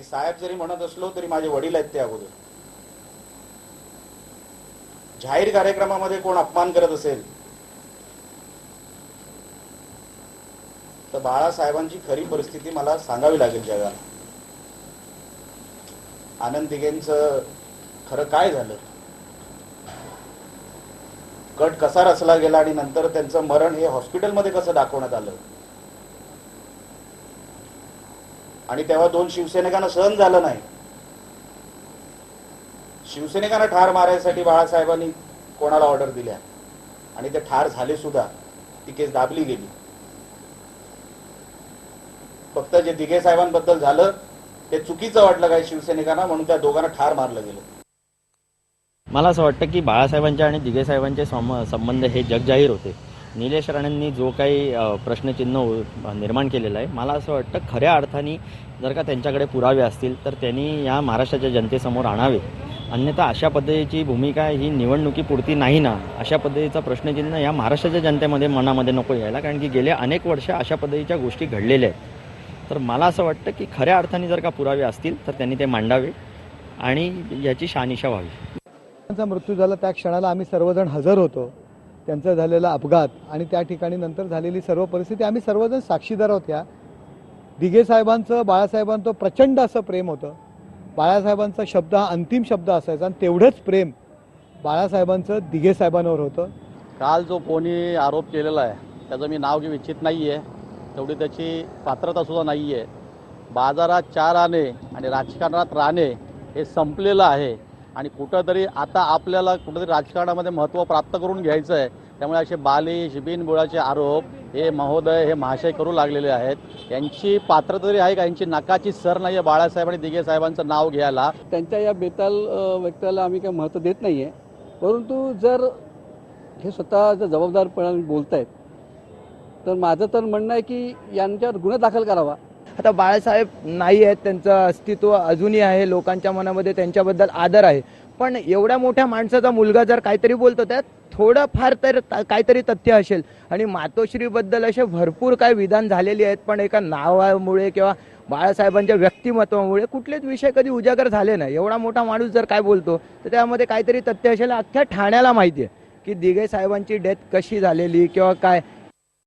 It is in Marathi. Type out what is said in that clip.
मी साहेब जरी म्हणत असलो तरी माझे वडील आहेत ते अगोदर. जाहीर कार्यक्रमामध्ये कोण अपमान करत असेल? तर बाळासाहेबांची खरी परिस्थिती मला सांगावी लागेल जगाला. आनंद दिघेंचं खरं काय झालं? कट कसा रचला गेला आणि नंतर त्यांचं मरण हे हॉस्पिटलमध्ये कसं दाखवण्यात आलं? आणि तेव्हा दोन शिवसैनिकांना सहन झालं नाही. शिवसैनिकांना ठार मारायसाठी बाळासाहेबांनी कोणाला ऑर्डर दिल्या? आणि ते ठार झाले सुद्धा ती केस दाबली गेली. फक्त जे दिघे साहेबांबद्दल झालं ते चुकीचं वाटलं काही शिवसैनिकांना म्हणून त्या दोघांना ठार मारलं गेलं. मला असं वाटतं की बाळासाहेबांच्या आणि दिघे साहेबांचे संबंध हे जगजाहीर होते. निलेश राणेंनी जो काही प्रश्नचिन्ह निर्माण केलेलं आहे मला असं वाटतं खऱ्या अर्थाने जर का त्यांच्याकडे पुरावे असतील तर त्यांनी या महाराष्ट्राच्या जनतेसमोर आणावे. अन्यथा अशा पद्धतीची भूमिका ही निवडणुकीपुरती नाही ना? अशा पद्धतीचा प्रश्नचिन्ह या महाराष्ट्राच्या जनतेमध्ये मनामध्ये नको यायला कारण की गेल्या अनेक वर्ष अशा पद्धतीच्या गोष्टी घडलेल्या आहेत. तर मला असं वाटतं की खऱ्या अर्थाने जर का पुरावे असतील तर त्यांनी ते मांडावे आणि याची शानिशा व्हावी. त्यांचा मृत्यू झाला त्या क्षणाला आम्ही सर्वजण हजर होतो. त्यांचा झालेला अपघात आणि त्या ठिकाणी नंतर झालेली सर्व परिस्थिती आम्ही सर्वजण साक्षीदार होत्या दिघे साहेबांचं बाळासाहेबांचं प्रचंड असं प्रेम होतं. बाळासाहेबांचा शब्द हा अंतिम शब्द असायचा आणि तेवढंच प्रेम बाळासाहेबांचं दिघे साहेबांवर होतं. काल जो कोणी आरोप केलेला आहे त्याचं मी नाव घेऊ इच्छित नाही आहे तेवढी त्याची पात्रतासुद्धा नाही आहे बाजारात चार आणे आणि राजकारणात राहणे हे संपलेलं आहे. आणि कुठंतरी आता आपल्याला कुठंतरी राजकारणामध्ये महत्त्व प्राप्त करून घ्यायचं आहे. त्यामुळे असे बालिश बिनबुळाचे आरोप हे महोदय हे महाशय करू लागलेले आहेत. यांची पात्र तरी आहे का? यांची नकाची सर नाही आहे बाळासाहेब आणि दिघे साहेबांचं नाव घ्यायला? त्यांच्या या बेताल व्यक्तीला आम्ही काही महत्त्व देत नाही आहे परंतु जर हे स्वतः जर जबाबदारपणाने बोलत आहेत तर माझं तर म्हणणं आहे की यांच्यावर गुन्हा दाखल करावा. आता बाळासाहेब नाही आहेत त्यांचं अस्तित्व अजूनही आहे लोकांच्या मनामध्ये त्यांच्याबद्दल आदर आहे. पण एवढ्या मोठ्या माणसाचा मुलगा जर काहीतरी बोलतो त्यात थोडं फार तर काहीतरी तथ्य असेल. आणि मातोश्रीबद्दल असे भरपूर काय विधान झालेली आहेत पण एका नावामुळे किंवा बाळासाहेबांच्या व्यक्तिमत्वामुळे कुठलेच विषय कधी उजागर झाले नाही. एवढा मोठा माणूस जर काय बोलतो तर त्यामध्ये काहीतरी तथ्य असेल. अख्ख्या ठाण्याला माहिती आहे की दिघे साहेबांची डेथ कशी झालेली किंवा काय?